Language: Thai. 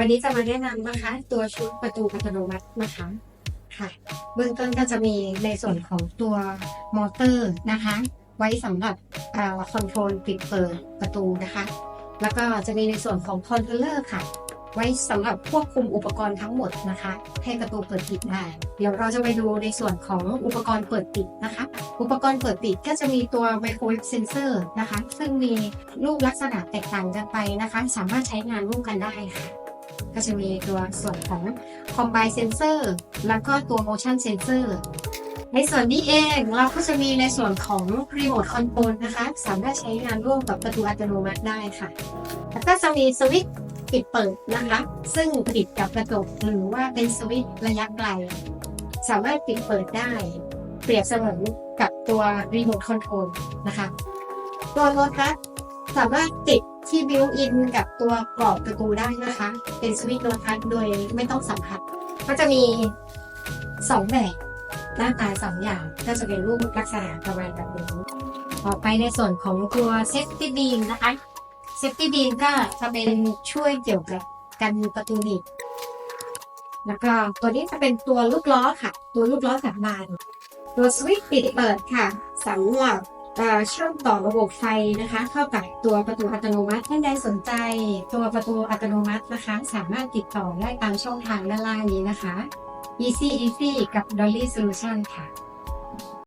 วันนี้จะมาแนะนำนะคะ ตัวชุดประตูอัตโนมัตินะคะค่ะเบื้องต้นก็จะมีในส่วนของตัวมอเตอร์นะคะ ไว้สำหรับคอนโทรลปิดเปิดประตูนะคะ แล้วก็จะมีในส่วนของคอนโทรลเลอร์ค่ะ ไว้สำหรับควบคุมอุปกรณ์ทั้งหมดนะคะ ให้ประตูเปิดปิดได้เดี๋ยวเราจะไปดูในส่วนของอุปกรณ์เปิดปิดนะคะ อุปกรณ์เปิดปิดก็จะมีตัวไมโครเวฟเซนเซอร์นะคะ ซึ่งมีรูปลักษณะแตกต่างกันไปนะคะ สามารถใช้งานร่วมกันได้ค่ะ ก็จะมีตัวส่วนของ Combine Sensor แล้วก็ตัว Motion Sensor ในส่วนนี้เองเราก็จะมีในส่วนของ Remote Control นะคะ สามารถใช้งานร่วมกับประตูอัตโนมัติได้ค่ะ แล้วก็จะมีสวิตช์ปิดเปิดนะคะ ซึ่งติดกับกระจกหรือว่าเป็นสวิตช์ระยะไกล สามารถปิดเปิดได้ เปรียบเสมือนกับตัว Remote Control นะคะ ตัวโลทัสสามารถติด ที่บิวอินกับตัวกรอบประตูได้นะคะ เป็นสวิตช์โลทัสโดยไม่ต้องสัมผัส ก็จะมีสองแบบหน้าตาสองอย่างก็จะเป็นรูปลักษณะประมาณแบบนี้ต่อไปในส่วนของตัว Safety Beam นะคะ Safety Beam ก็จะเป็นช่วยเกี่ยวกับการมีประตูหนีบแล้วก็ตัวนี้จะเป็นตัวลูกล้อค่ะ ตัวลูกล้อสับบานตัวสวิตช์ปิดเปิดค่ะสำหรับ เชื่อมต่อระบบไฟนะคะ เข้ากับตัวประตูอัตโนมัติท่านใดสนใจ ตัวประตูอัตโนมัตินะคะ สามารถติดต่อได้ตามช่องทางด้านล่างนี้นะคะ Easy Easy กับ Dolly Solution ค่ะ